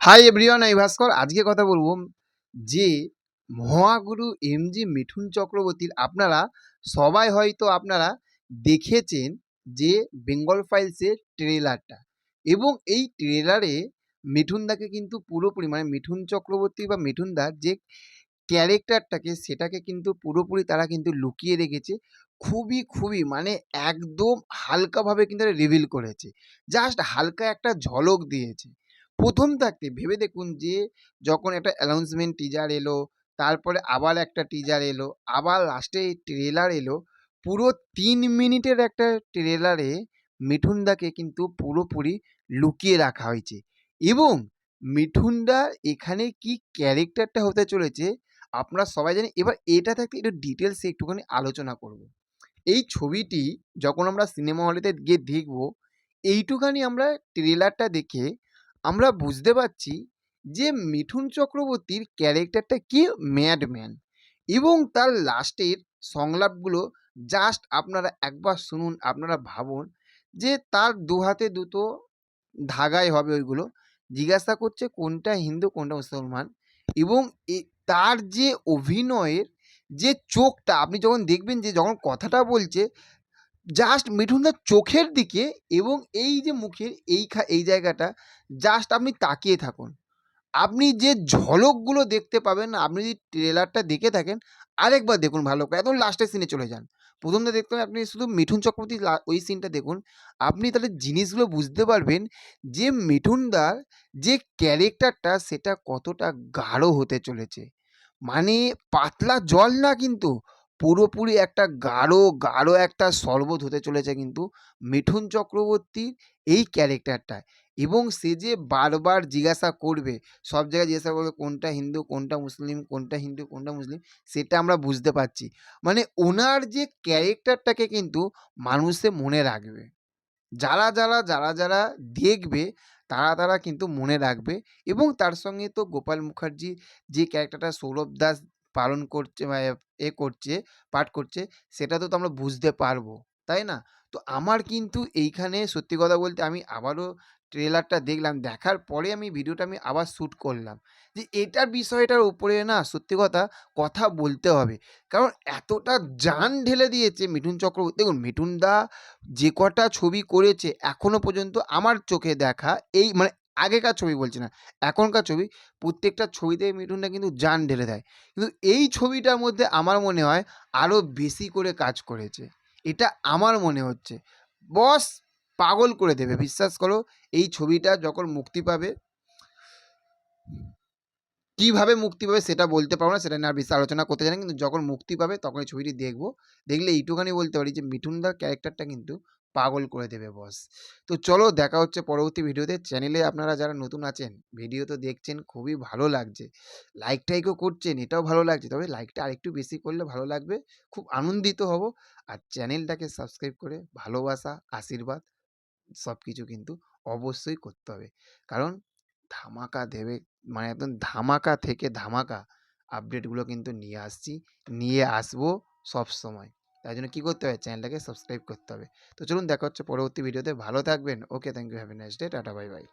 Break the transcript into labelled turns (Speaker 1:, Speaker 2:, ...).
Speaker 1: Hi everyone আমি ভাস্কর আজকে কথা বলব যে মহাগুরু এম জি মিঠুন চক্রবর্তীর। আপনারা সবাই হয়তো আপনারা দেখেছেন যে বেঙ্গল ফাইলসের ট্রেলারটা এবং এই ট্রেলারে মিঠুনদাকে কিন্তু পুরোপুরি মানে মিঠুন চক্রবর্তী বা মিঠুনদার যে ক্যারেক্টারটাকে সেটাকে কিন্তু পুরোপুরি তারা কিন্তু লুকিয়ে রেখেছে। খুবই খুবই মানে একদম হালকাভাবে কিন্তু রিভিল করেছে। জাস্ট হালকা একটা ঝলক দিয়েছে। প্রথম থাকতে ভেবে দেখুন যে, যখন একটা অ্যানাউন্সমেন্ট টিজার এলো, তারপরে আবার একটা টিজার এলো, আবার লাস্টে ট্রেলার এলো, পুরো তিন মিনিটের একটা ট্রেলারে মিঠুনদাকে কিন্তু পুরোপুরি লুকিয়ে রাখা হয়েছে। এবং মিঠুনদা এখানে কি ক্যারেক্টারটা হতে চলেছে, আপনারা সবাই জানেন, এবার এটা থাকতে একটু ডিটেলসে একটুখানি আলোচনা করব। এই ছবিটি যখন আমরা সিনেমা হলেতে গিয়ে দেখব, এইটুখানি আমরা ট্রেলারটা দেখে আমরা বুঝতে পারছি যে মিঠুন চক্রবর্তীর ক্যারেক্টারটা কি ম্যাডম্যান এবং তার লাস্টের সংলাপগুলো জাস্ট আপনারা একবার শুনুন, আপনারা ভাবুন যে তার দু হাতে দুটো ধাগায় হবে ওইগুলো। জিজ্ঞাসা করছে কোনটা হিন্দু, কোনটা মুসলমান এবং তার যে অভিনয়ের যে চোখটা, আপনি যখন দেখবেন যে যখন কথাটা বলছে জাস্ট মিঠুনদার চোখের দিকে এবং এই যে মুখের এই এই জায়গাটা জাস্ট আপনি তাকিয়ে থাকুন। আপনি যে ঝলকগুলো দেখতে পাবেন, আপনি যদি ট্রেলারটা দেখে থাকেন, আরেকবার দেখুন ভালো করে। একদম লাস্টের সিনে চলে যান। প্রথমটা দেখতে হবে আপনি শুধু মিঠুন চক্রবর্তী ওই সিনটা দেখুন। আপনি তাহলে জিনিসগুলো বুঝতে পারবেন যে মিঠুনদার যে ক্যারেক্টারটা সেটা কতটা গাঢ় হতে চলেছে। মানে পাতলা জল না কিন্তু পুরোপুরি একটা গাঢ় গাঢ় একটা শরবত হতে চলেছে কিন্তু মিঠুন চক্রবর্তীর এই ক্যারেক্টারটায় এবং সে যে বারবার জিজ্ঞাসা করবে, সব জায়গায় জিজ্ঞাসা করবে কোনটা হিন্দু, কোনটা মুসলিম, কোনটা হিন্দু, কোনটা মুসলিম, সেটা আমরা বুঝতে পারছি। মানে ওনার যে ক্যারেক্টারটাকে কিন্তু মানুষে মনে রাখবে। যারা যারা যারা যারা দেখবে, তারা তারা কিন্তু মনে রাখবে। এবং তার সঙ্গে তো গোপাল মুখার্জি যে ক্যারেক্টারটা সৌরভ দাস পালন করছে বা এ করছে, পাঠ করছে, সেটা তো তো আমরা বুঝতে পারব, তাই না? তো আমার কিন্তু এইখানে সত্যি কথা বলতে আমি আবারও ট্রেলারটা দেখলাম, দেখার পরে আমি ভিডিওটা আমি আবার শ্যুট করলাম যে এটার বিষয়টার উপরে না সত্যি কথা কথা বলতে হবে। কারণ এতটা জান ঢেলে দিয়েছে মিঠুন চক্রবর্তী। দেখুন মিঠুন দা যে কটা ছবি করেছে এখনও পর্যন্ত আমার চোখে দেখা এই মানে আগেকার ছবি বলছি না। এখনকার ছবি প্রত্যেকটা ছবিতে মিঠুনটা কিন্তু জান ঢেলে দেয়। কিন্তু এই ছবিটার মধ্যে আমার মনে হয় আরও বেশি করে কাজ করেছে। এটা আমার মনে হচ্ছে। বস পাগল করে দেবে, বিশ্বাস করো। এই ছবিটা যখন মুক্তি পাবে, কীভাবে মুক্তি পাবে সেটা বলতে পারব না, সেটা নিয়ে আর বেশি আলোচনা করতে চাই না। কিন্তু যখন মুক্তি পাবে তখন এই ছবিটি দেখব। দেখলে এইটুখানি বলতে পারি যে মিঠুনদার ক্যারেক্টারটা কিন্তু পাগল করে দেবে বস তো চলো দেখা হচ্ছে পরবর্তী ভিডিওতে চ্যানেলে আপনারা যারা নতুন আছেন ভিডিও তো দেখছেন, খুবই ভালো লাগছে। লাইক টাইকও করছেন, এটাও ভালো লাগছে। তবে লাইকটা আরেকটু বেশি করলে ভালো লাগবে। খুব আনন্দিত হব। আর চ্যানেলটাকে সাবস্ক্রাইব করে ভালোবাসা, আশীর্বাদ সব কিছু কিন্তু অবশ্যই করতে হবে। কারণ ধামাকা দেবে মানে একদম ধামাকা থেকে ধামাকা আপডেটগুলো কিন্তু নিয়ে আসছি। নিয়ে আসব সব সময়। তাই জন্য কী করতে হবে? চ্যানেলটাকে সাবস্ক্রাইব করতে হবে। তো চলুন দেখা হচ্ছে পরবর্তী ভিডিওতে। ভালো থাকবেন। Okay, thank you. Have a day. Tata, bye bye.